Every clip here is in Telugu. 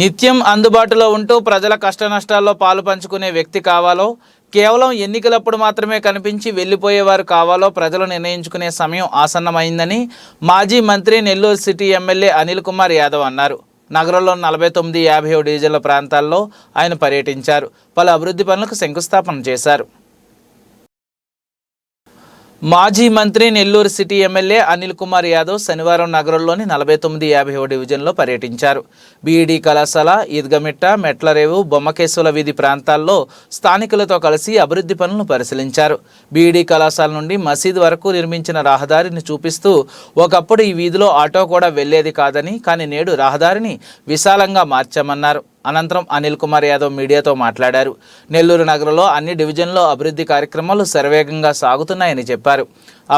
నిత్యం అందుబాటులో ఉంటూ ప్రజల కష్టనష్టాల్లో పాలు పంచుకునే వ్యక్తి కావాలో కేవలం ఎన్నికలప్పుడు మాత్రమే కనిపించి వెళ్ళిపోయేవారు కావాలో ప్రజలు నిర్ణయించుకునే సమయం ఆసన్నమైందని మాజీ మంత్రి నెల్లూరు సిటీ ఎమ్మెల్యే అనిల్ కుమార్ యాదవ్ అన్నారు. నగరంలో నలభై తొమ్మిది యాభై డీజిల్ ప్రాంతాల్లో ఆయన పర్యటించారు. పలు అభివృద్ధి పనులకు శంకుస్థాపన చేశారు. మాజీ మంత్రి నెల్లూరు సిటీ ఎమ్మెల్యే అనిల్ కుమార్ యాదవ్ శనివారం నగరంలోని నలభై తొమ్మిది యాభై డివిజన్లో పర్యటించారు. బీఈడీ కళాశాల ఈద్గమిట్ట మెట్లరేవు బొమ్మకేశ్వల వీధి ప్రాంతాల్లో స్థానికులతో కలిసి అభివృద్ధి పనులను పరిశీలించారు. బీఈడీ కళాశాల నుండి మసీద్ వరకు నిర్మించిన రహదారిని చూపిస్తూ ఒకప్పుడు ఈ వీధిలో ఆటో కూడా వెళ్ళేది కాదని కానీ నేడు రహదారిని విశాలంగా మార్చామన్నారు. అనంతరం అనిల్ కుమార్ యాదవ్ మీడియాతో మాట్లాడారు. నెల్లూరు నగరంలో అన్ని డివిజన్లో అభివృద్ధి కార్యక్రమాలు శరవేగంగా సాగుతున్నాయని చెప్పారు.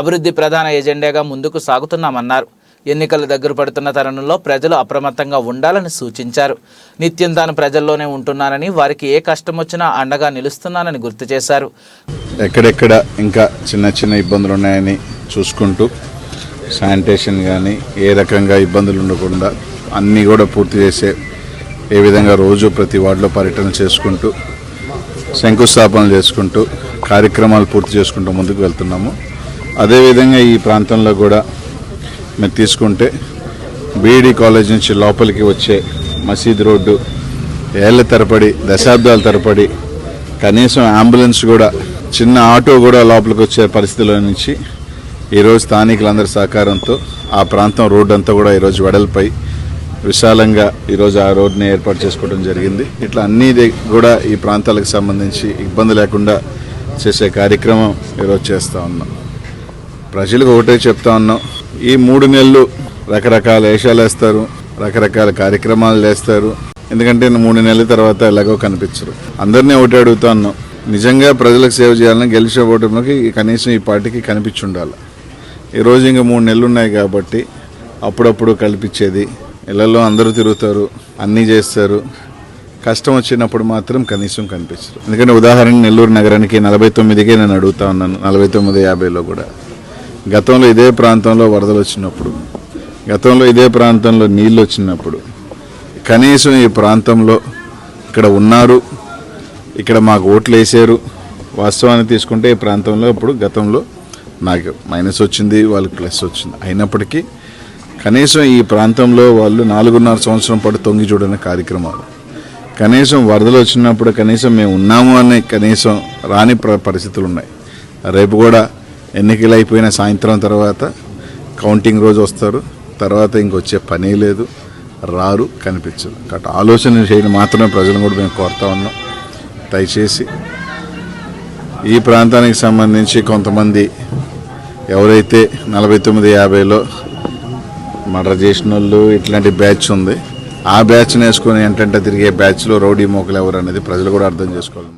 అభివృద్ధి ప్రధాన ఎజెండాగా ముందుకు సాగుతున్నామన్నారు. ఎన్నికలు దగ్గర పడుతున్న తరుణంలో ప్రజలు అప్రమత్తంగా ఉండాలని సూచించారు. నిత్యం తాను ప్రజల్లోనే ఉంటున్నానని వారికి ఏ కష్టం వచ్చినా అండగా నిలుస్తున్నానని గుర్తు చేశారు. ఎక్కడెక్కడ ఇంకా చిన్న చిన్న ఇబ్బందులు ఉన్నాయని చూసుకుంటూ శానిటేషన్ కానీ ఏ రకంగా ఇబ్బందులు ఉండకుండా అన్నీ కూడా పూర్తి చేసే ఏ విధంగా రోజు ప్రతి వార్డులో పర్యటన చేసుకుంటూ శంకుస్థాపనలు చేసుకుంటూ కార్యక్రమాలు పూర్తి చేసుకుంటూ ముందుకు వెళ్తున్నాము. అదేవిధంగా ఈ ప్రాంతంలో కూడా మీరు తీసుకుంటే బీఈడి కాలేజ్ నుంచి లోపలికి వచ్చే మసీద్ రోడ్డు ఏళ్ళ తరపడి దశాబ్దాల తరపడి కనీసం అంబులెన్స్ కూడా చిన్న ఆటో కూడా లోపలికి వచ్చే పరిస్థితిలో నుంచి ఈరోజు స్థానికులందరి సహకారంతో ఆ ప్రాంతం రోడ్డు అంతా కూడా ఈరోజు వెడల్పై విశాలంగా ఈరోజు ఆ రోడ్ని ఏర్పాటు చేసుకోవడం జరిగింది. ఇట్లా అన్ని కూడా ఈ ప్రాంతాలకు సంబంధించి ఇబ్బంది లేకుండా చేసే కార్యక్రమం ఈరోజు చేస్తూ ఉన్నాం. ప్రజలకు ఒకటే చెప్తా ఉన్నాం. ఈ మూడు నెలలు రకరకాల వేషాలు వేస్తారు రకరకాల కార్యక్రమాలు వేస్తారు ఎందుకంటే మూడు నెలల తర్వాత ఎలాగో కనిపించరు. అందరినీ ఒకటి అడుగుతా ఉన్నాం. నిజంగా ప్రజలకు సేవ చేయాలని గెలిచే ఓటమికి కనీసం ఈ పార్టీకి కనిపించి ఉండాలి ఈరోజు ఇంకా మూడు నెలలు ఉన్నాయి కాబట్టి అప్పుడప్పుడు కల్పించేది ఇళ్ళలో అందరూ తిరుగుతారు అన్నీ చేస్తారు. కష్టం వచ్చినప్పుడు మాత్రం కనీసం కనిపించరు. ఎందుకంటే ఉదాహరణ నెల్లూరు నగరానికి నలభై తొమ్మిదికే నేను అడుగుతా ఉన్నాను నలభై తొమ్మిది యాభైలో కూడా. గతంలో ఇదే ప్రాంతంలో వరదలు వచ్చినప్పుడు గతంలో ఇదే ప్రాంతంలో నీళ్ళు వచ్చినప్పుడు కనీసం ఈ ప్రాంతంలో ఇక్కడ ఉన్నారు ఇక్కడ మాకు ఓట్లు వేసారు వాస్తవాన్ని తీసుకుంటే ఈ ప్రాంతంలో ఇప్పుడు గతంలో నాకు మైనస్ వచ్చింది వాళ్ళకి ప్లస్ వచ్చింది. అయినప్పటికీ కనీసం ఈ ప్రాంతంలో వాళ్ళు నాలుగున్నర సంవత్సరం పాటు తొంగి చూడని కార్యక్రమాలు. కనీసం వరదలు వచ్చినప్పుడు కనీసం మేము ఉన్నాము అనే కనీసం రాని ప్ర- పరిస్థితులు ఉన్నాయి రేపు కూడా ఎన్నికలు అయిపోయిన సాయంత్రం తర్వాత కౌంటింగ్ రోజు వస్తారు. తర్వాత ఇంకొచ్చే పనే లేదు. రారు కనిపించదు కాబట్టి ఆలోచన చేయడం మాత్రమే ప్రజలను కూడా మేము కోరుతా ఉన్నాం. దయచేసి ఈ ప్రాంతానికి సంబంధించి కొంతమంది ఎవరైతే నలభై తొమ్మిది యాభైలో మర్డర్ చేసిన వాళ్ళు ఇట్లాంటి బ్యాచ్ ఉంది. ఆ బ్యాచ్ని వేసుకొని ఏంటంటే తిరిగే బ్యాచ్లో రౌడీ మోకలు ఎవరు అనేది ప్రజలు కూడా అర్థం చేసుకోవాలి.